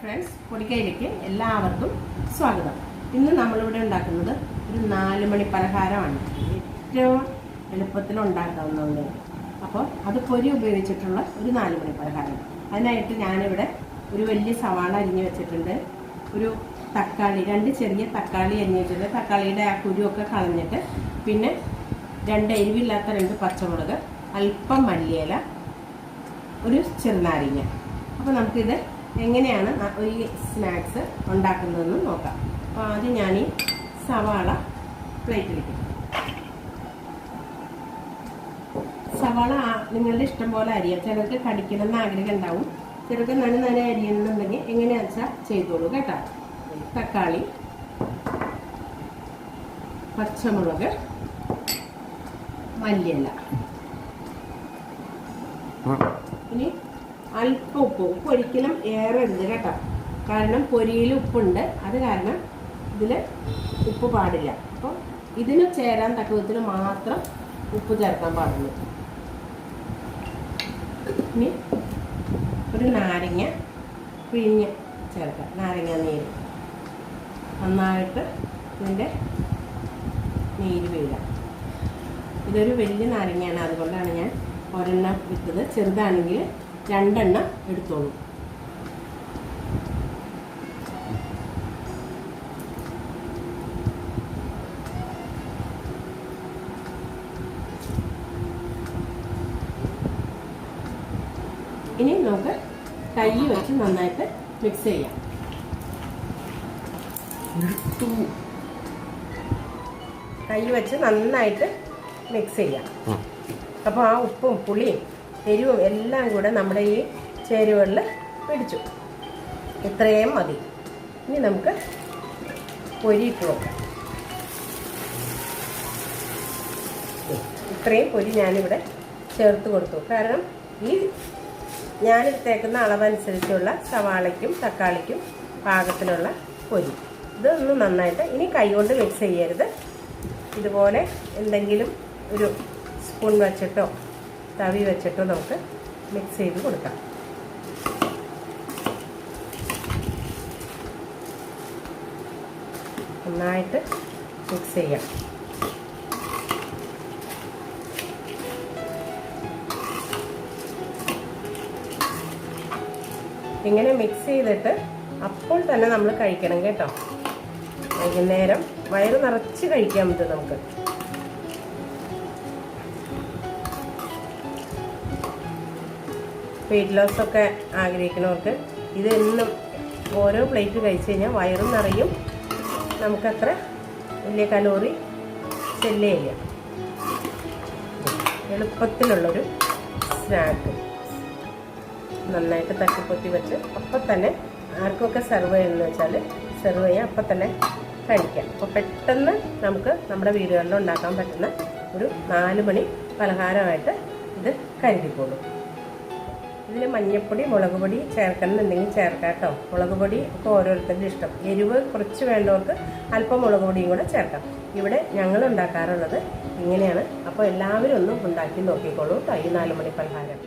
Friends പൊടിക്കയിലേക്ക് എല്ലാവർക്കും സ്വാഗതം. ഇന്ന് നമ്മളിവിടെ ഉണ്ടാക്കുന്നത് ഒരു നാല് മണി പലഹാരമാണ്. ഏറ്റവും എളുപ്പത്തിൽ ഉണ്ടാക്കാവുന്നതുകൊണ്ട് അപ്പോൾ അത് പൊരി ഉപയോഗിച്ചിട്ടുള്ള ഒരു നാല് മണി പലഹാരം. അതിനായിട്ട് ഞാനിവിടെ ഒരു വലിയ സവാള അരിഞ്ഞു വെച്ചിട്ടുണ്ട്. ഒരു തക്കാളി രണ്ട് ചെറിയ തക്കാളി അരിഞ്ഞു വെച്ചിട്ടുണ്ട്. തക്കാളിയുടെ ആ കുരുവൊക്കെ കളഞ്ഞിട്ട് പിന്നെ രണ്ട് എരിവില്ലാത്ത രണ്ട് പച്ചമുളക് അല്പം മല്ലിയില ഒരു ചെറുനാരങ്ങ. അപ്പോൾ നമുക്കിത് എങ്ങനെയാണ് ഈ സ്നാക്സ് ഉണ്ടാക്കുന്നതെന്ന് നോക്കാം. അപ്പോൾ ആദ്യം ഞാൻ ഈ സവാള പ്ലേറ്റിലേക്ക് സവാള നിങ്ങളുടെ ഇഷ്ടം പോലെ അരിയാം. ചിലർക്ക് കടിക്കണമെന്ന് ആഗ്രഹം ഉണ്ടാവും. ചിലർക്ക് നന നന അരിയണമെന്നുണ്ടെങ്കിൽ എങ്ങനെയാണെന്ന് വെച്ചാൽ ചെയ്തോളൂ കേട്ടോ. തക്കാളി പച്ചമുളക് മല്ലിയില. ഇനി അല്പം ഉപ്പ്. ഉപ്പ് ഒരിക്കലും ഏറെ ഉണ്ട് കേട്ടോ. കാരണം പൊരിയിൽ ഉപ്പുണ്ട്. അത് കാരണം ഇതിൽ ഉപ്പ് പാടില്ല. അപ്പോൾ ഇതിന് ചേരാൻ തക്ക വിധത്തിൽ മാത്രം ഉപ്പ് ചേർക്കാൻ പാടുള്ളൂ. ഇനി ഒരു നാരങ്ങ പിഴിഞ്ഞ് ചേർക്കാം. നാരങ്ങ നീര്. നന്നായിട്ട് ഇതിന്റെ നീര് വീഴാം. ഇതൊരു വലിയ നാരങ്ങയാണ്. അതുകൊണ്ടാണ് ഞാൻ ഒരെണ്ണം വിട്ടത് ചെറുതാണെങ്കിൽ രണ്ടെണ്ണം എടുത്തോളൂ. ഇനി നമുക്ക് കൈ വെച്ച് നന്നായിട്ട് മിക്സ് ചെയ്യാം. കൈ വെച്ച് നന്നായിട്ട് മിക്സ് ചെയ്യാം. അപ്പോൾ ആ ഉപ്പും പുളിയും എരിവും എല്ലാം കൂടെ നമ്മുടെ ഈ ചേരുവകളിൽ പിടിച്ചു. ഇത്രയും മതി. ഇനി നമുക്ക് പൊരിയിട്ട് നോക്കാം. ഇത്രയും പൊരി ഞാനിവിടെ ചേർത്ത് കൊടുത്തു. കാരണം ഈ ഞാൻ തേക്കുന്ന അളവനുസരിച്ചുള്ള സവാളയ്ക്കും തക്കാളിക്കും പാകത്തിനുള്ള പൊരി. ഇതൊന്ന് നന്നായിട്ട് ഇനി കൈകൊണ്ട് മിക്സ് ചെയ്യരുത്. ഇതുപോലെ എന്തെങ്കിലും ഒരു സ്പൂൺ വെച്ചിട്ടോ തവി വെച്ചിട്ട് നമുക്ക് മിക്സ് ചെയ്ത് കൊടുക്കാം. നന്നായിട്ട് മിക്സ് ചെയ്യാം. ഇങ്ങനെ മിക്സ് ചെയ്തിട്ട് അപ്പോൾ തന്നെ നമ്മൾ കഴിക്കണം കേട്ടോ. വൈകുന്നേരം വയറ് നിറച്ച് കഴിക്കാൻ പറ്റും നമുക്ക്. വെയിറ്റ് ലോസ് ഒക്കെ ആഗ്രഹിക്കുന്നവർക്ക് ഇത് എന്നും ഓരോ പ്ലേറ്റ് കഴിച്ച് കഴിഞ്ഞാൽ വയറും നിറയും. നമുക്കത്ര വലിയ കലോറി ചെല്ലേ ഇല്ല എളുപ്പത്തിലുള്ളൊരു സ്നാക്ക് നന്നായിട്ട് തട്ടിപ്പൊത്തി വെച്ച് അപ്പം തന്നെ ആർക്കൊക്കെ സെർവ് ചെയ്യുന്നത് വെച്ചാൽ സെർവ് ചെയ്യാം അപ്പം തന്നെ കഴിക്കാം. അപ്പോൾ പെട്ടെന്ന് നമുക്ക് നമ്മുടെ വീടുകളിൽ ഉണ്ടാക്കാൻ പറ്റുന്ന ഒരു നാല് മണി പലഹാരമായിട്ട് ഇത് കരുതിക്കോളൂ. ഇതിൽ മഞ്ഞൾപ്പൊടി മുളക് പൊടി ചേർക്കണമെന്നുണ്ടെങ്കിൽ ചേർക്കാം കേട്ടോ മുളക് പൊടി ഒക്കെ ഓരോരുത്തരുടെ ഇഷ്ടം. എരിവ് കുറച്ച് വേണ്ടവർക്ക് അല്പം മുളക് പൊടിയും കൂടെ ചേർക്കാം. ഇവിടെ ഞങ്ങൾ ഉണ്ടാക്കാറുള്ളത് ഇങ്ങനെയാണ്. അപ്പോൾ എല്ലാവരും ഒന്നും ഉണ്ടാക്കി നോക്കിക്കോളൂ കേട്ടോ ഈ നാല് മണി പലഹാരം